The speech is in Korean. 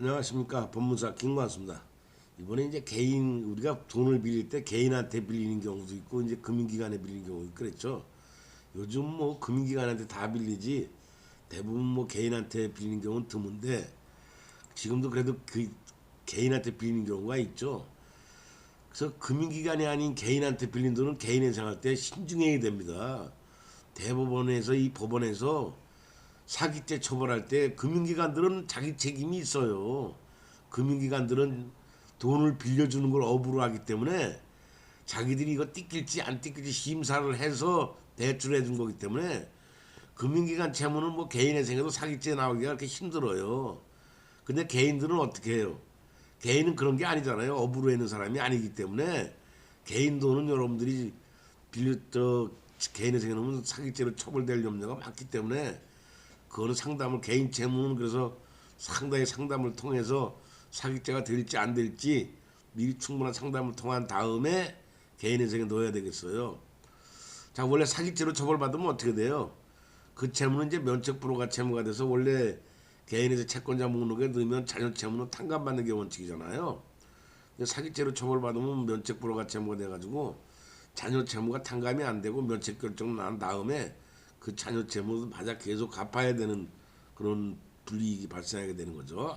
안녕하십니까 법무사 김관수입니다. 이번에 이제 개인 우리가 돈을 빌릴 때 개인한테 빌리는 경우도 있고 이제 금융기관에 빌리는 경우도 있고 그랬죠. 요즘 뭐 금융기관한테 다 빌리지 대부분 뭐 개인한테 빌리는 경우는 드문데 지금도 그래도 그 개인한테 빌리는 경우가 있죠. 그래서 금융기관이 아닌 개인한테 빌린 돈은 개인이 생각할 때 신중해야 됩니다. 대법원에서 이 법원에서 사기죄 처벌할 때 금융기관들은 자기 책임이 있어요. 금융기관들은 돈을 빌려주는 걸 업으로 하기 때문에 자기들이 이거 띠낄지 안 띠낄지 심사를 해서 대출해 준 거기 때문에 금융기관 채무는 뭐 개인의 생에도 사기죄 나오기가 그렇게 힘들어요. 근데 개인들은 어떻게 해요? 개인은 그런 게 아니잖아요. 업으로 있는 사람이 아니기 때문에 개인 돈은 여러분들이 빌렸 개인의 생에 놓으면 사기죄로 처벌될 염려가 많기 때문에 그거는 상담을 개인 채무는 그래서 상당히 상담을 통해서 사기죄가 될지 안 될지 미리 충분한 상담을 통한 다음에 개인의 생에 넣어야 되겠어요. 자 원래 사기죄로 처벌받으면 어떻게 돼요? 그 채무는 이제 면책 불허가 채무가 돼서 원래 개인의 채권자 목록에 넣으면 자녀 채무는 탕감받는 게 원칙이잖아요. 사기죄로 처벌받으면 면책 불허가 채무가 돼가지고 자녀 채무가 탕감이 안 되고 면책 결정 난 다음에 그 자녀 채무를 맞아 계속 갚아야 되는 그런 불이익이 발생하게 되는 거죠.